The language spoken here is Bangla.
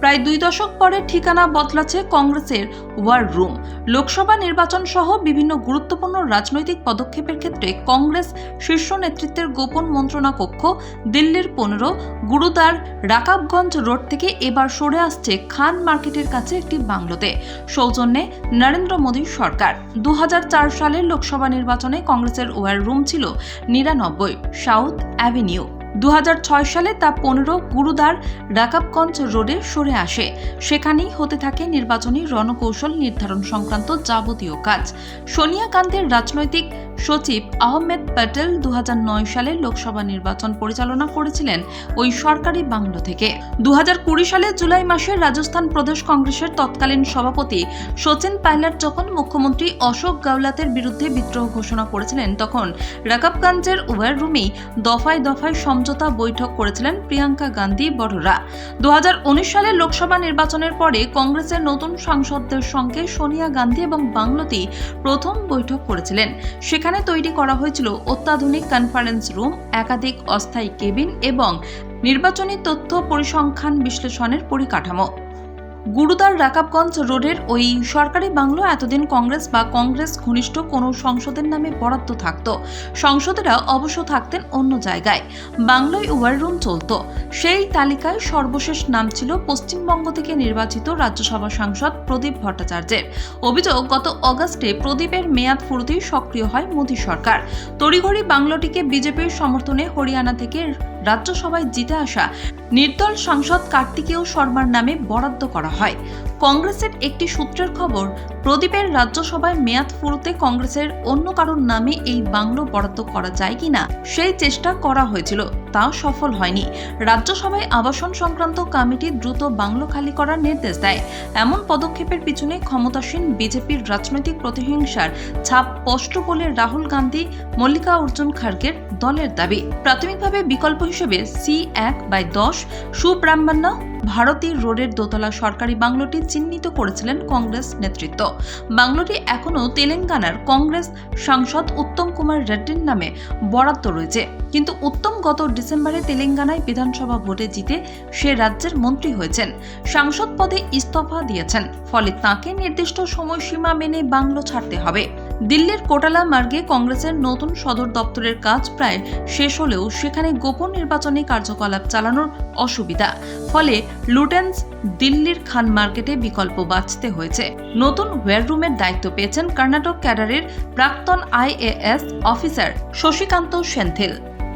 প্রায় দুই দশক পরে ঠিকানা বদলাচ্ছে কংগ্রেসের ওয়ার রুম লোকসভা নির্বাচন সহ বিভিন্ন গুরুত্বপূর্ণ রাজনৈতিক পদক্ষেপের ক্ষেত্রে কংগ্রেস শীর্ষ নেতৃত্বের গোপন মন্ত্রণা কক্ষ দিল্লির পনেরো, গুরুদার রাকাবগঞ্জ রোড থেকে এবার সরে আসছে খান মার্কেটের কাছে একটি বাংলোতে। সৌজন্যে নরেন্দ্র মোদীর সরকার। দু হাজার চার সালের লোকসভা নির্বাচনে কংগ্রেসের ওয়ার রুম ছিল নিরানব্বই, সাউথ অ্যাভিনিউ। দু হাজার ছয় সালে তা পনেরো গুরুদার রাকাবগঞ্জ রোডে সরে আসে। সেখানেই হতে থাকে নির্বাচনী রণকৌশল নির্ধারণ সংক্রান্ত যাবতীয় কাজ। সোনিয়া গান্ধীর রাজনৈতিক সচিব আহমেদ প্যাটেল দু হাজার নয় সালে লোকসভা নির্বাচন পরিচালনা করেছিলেন ওই সরকারি বাংলো থেকে। দু হাজার কুড়ি সালে জুলাই মাসে রাজস্থান প্রদেশ কংগ্রেসের তৎকালীন সভাপতি সচিন পাইলট যখন মুখ্যমন্ত্রী অশোক গাওলাতের বিরুদ্ধে বিদ্রোহ ঘোষণা করেছিলেন, তখন রাকাবগঞ্জের উভয় রুমেই দফায় দফায় সমঝোতা বৈঠক করেছিলেন প্রিয়াঙ্কা গান্ধী বড়রা। দু সালের লোকসভা নির্বাচনের পরে কংগ্রেসের নতুন সাংসদদের সঙ্গে সোনিয়া গান্ধী এবং বাংলোতেই প্রথম বৈঠক করেছিলেন। সেখানে তৈরি করা হয়েছিল অত্যাধুনিক কনফারেন্স রুম একাধিক অস্থায়ী কেবিন এবং নির্বাচনী তথ্য পরিসংখ্যান বিশ্লেষণের পরিকাঠামো। গুরুদার রাকাবগঞ্জ রোডের ওই সরকারি বাংলো এতদিন কংগ্রেস বা কংগ্রেস ঘনিষ্ঠ কোনো সংসদের নামে বরাদ্দ থাকত। সংসদেরা অবশ্য থাকতেন অন্য জায়গায়। বাংলোয় ওয়ার রুম চলত। সেই তালিকায় সর্বশেষ নাম ছিল পশ্চিমবঙ্গ থেকে নির্বাচিত রাজ্যসভা সাংসদ প্রদীপ ভট্টাচার্যের। অভিযোগ, গত অগাস্টে প্রদীপের মেয়াদ ফুরতেই সক্রিয় হয় মোদী সরকার। তড়িঘড়ি বাংলোটিকে বিজেপির সমর্থনে হরিয়ানা থেকে রাজ্যসভায় জিতে আসা নির্দল সাংসদ কার্তিকেয় শর্মার নামে বরাদ্দ করা হয়। কংগ্রেসের একটি সূত্রের খবর প্রদীপের রাজ্যসভায় মেয়াদ ফুরোতে কংগ্রেসের অন্য কারোর নামে এই বাংলো বরাদ্দ করা যায় কিনা সেই চেষ্টা করা হয়েছিল তা সফল হয়নি। রাজ্যসভায় আবাসন সংক্রান্ত কমিটি দ্রুত বাংলো খালি করার নির্দেশ দেয়। এমন পদক্ষেপের পিছনে ক্ষমতাসীন বিজেপির রাজনৈতিক প্রতিহিংসার ছাপ স্পষ্ট বলে রাহুল গান্ধী, মল্লিকা অর্জুন খার্গের দলের দাবি। প্রাথমিকভাবে বিকল্প হিসেবে সি এক বাই দশ, সুব্রাহ্মণ্য ভারতী রোডের দোতলা সরকারি বাংলোটি চিহ্নিত করেছিলেন কংগ্রেস নেতৃত্ব। বাংলোটি এখনও তেলেঙ্গানার কংগ্রেস সাংসদ উত্তম কুমার রেড্ডির নামে বরাদ্দ রয়েছে। কিন্তু উত্তম গত ডিসেম্বরে তেলেঙ্গানায় বিধানসভা ভোটে জিতে সে রাজ্যের মন্ত্রী হয়েছেন। সাংসদ পদে ইস্তফা দিয়েছেন, ফলে তাকে নির্দিষ্ট সময়সীমা মেনে বাংলো ছাড়তে হবে। দিল্লির কোটালা মার্গে কংগ্রেসের নতুন সদর দপ্তরের কাজ প্রায় শেষ হলেও সেখানে গোপন নির্বাচনী কার্যকলাপ চালানোর অসুবিধা। ফলে লুটেন্স দিল্লির খান মার্কেটে বিকল্প বাঁচতে হয়েছে। নতুন ওয়াররুমের দায়িত্ব পেয়েছেন কর্ণাটক ক্যাডারের প্রাক্তন আইএএস অফিসার শশীকান্ত সেন্থিল।